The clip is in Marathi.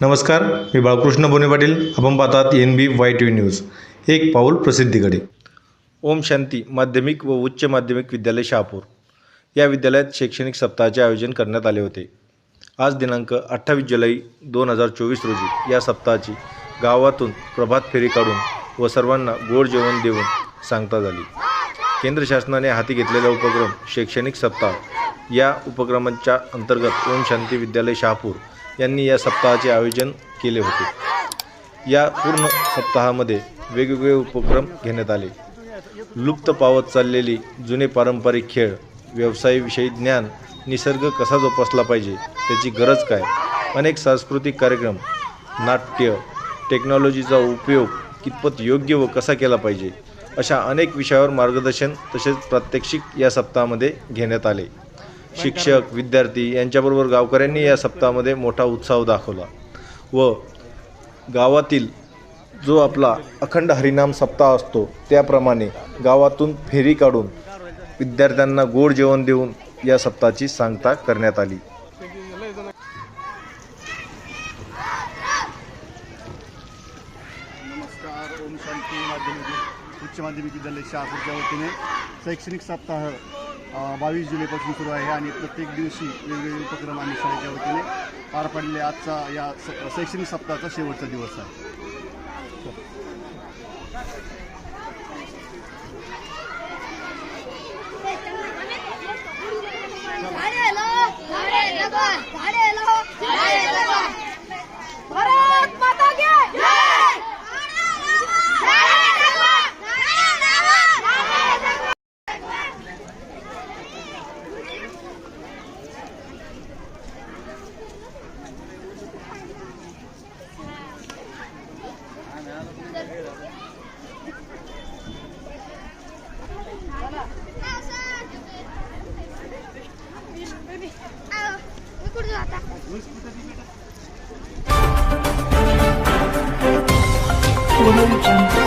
नमस्कार मी बाळकृष्ण बोने पाटील. आपण पाहतात N B Y T V news एक पाऊल प्रसिद्धीकडे ओम शांती माध्यमिक व उच्च माध्यमिक विद्यालय शहापूर. या विद्यालयात शैक्षणिक सप्ताहाचे आयोजन करण्यात आले होते. आज दिनांक अठ्ठावीस जुलै दोन हजार चोवीस रोजी या सप्ताहाची गावातून प्रभात फेरी काढून व सर्वांना गोड जेवण देऊन सांगता झाली. केंद्र शासनाने हाती घेतलेला उपक्रम शैक्षणिक सप्ताह. या उपक्रमांच्या अंतर्गत ओम शांती विद्यालय शहापूर यांनी या सप्ताहाचे आयोजन केले होते. या पूर्ण सप्ताहामध्ये वेगवेगळे उपक्रम घेण्यात आले. लुप्त पावत चाललेली जुने पारंपरिक खेळ व्यवसायाविषयी ज्ञान निसर्ग कसा जोपासला पाहिजे त्याची गरज काय? अनेक सांस्कृतिक कार्यक्रम नाट्य टेक्नॉलॉजीचा उपयोग कितपत योग्य व कसा केला पाहिजे? अशा अनेक विषयावर मार्गदर्शन तसेच प्रात्यक्षिक या सप्ताहामध्ये घेण्यात आले. शिक्षक विद्यार्थी यांच्याबरोबर गावकऱ्यांनी या सप्ताहामध्ये मोठा उत्साह दाखवला व गावातील जो आपला अखंड हरिनाम सप्ताह असतो त्याप्रमाणे गावातून फेरी काढून विद्यार्थ्यांना गोड जेवण देऊन या सप्ताहाची सांगता करण्यात आली. नमस्कार ओम शांती माध्यमिक. उच्च माध्यमिक विद्यालय शहापूरच्या वतीने शैक्षणिक सप्ताह बावीस जुलैपासून सुरू आहे आणि प्रत्येक दिवशी वेगवेगळे उपक्रम आम्ही शाळेच्या वतीने पार पाडले. आजचा या स- शैक्षणिक सप्ताहाचा शेवटचा दिवस आहे. 오늘장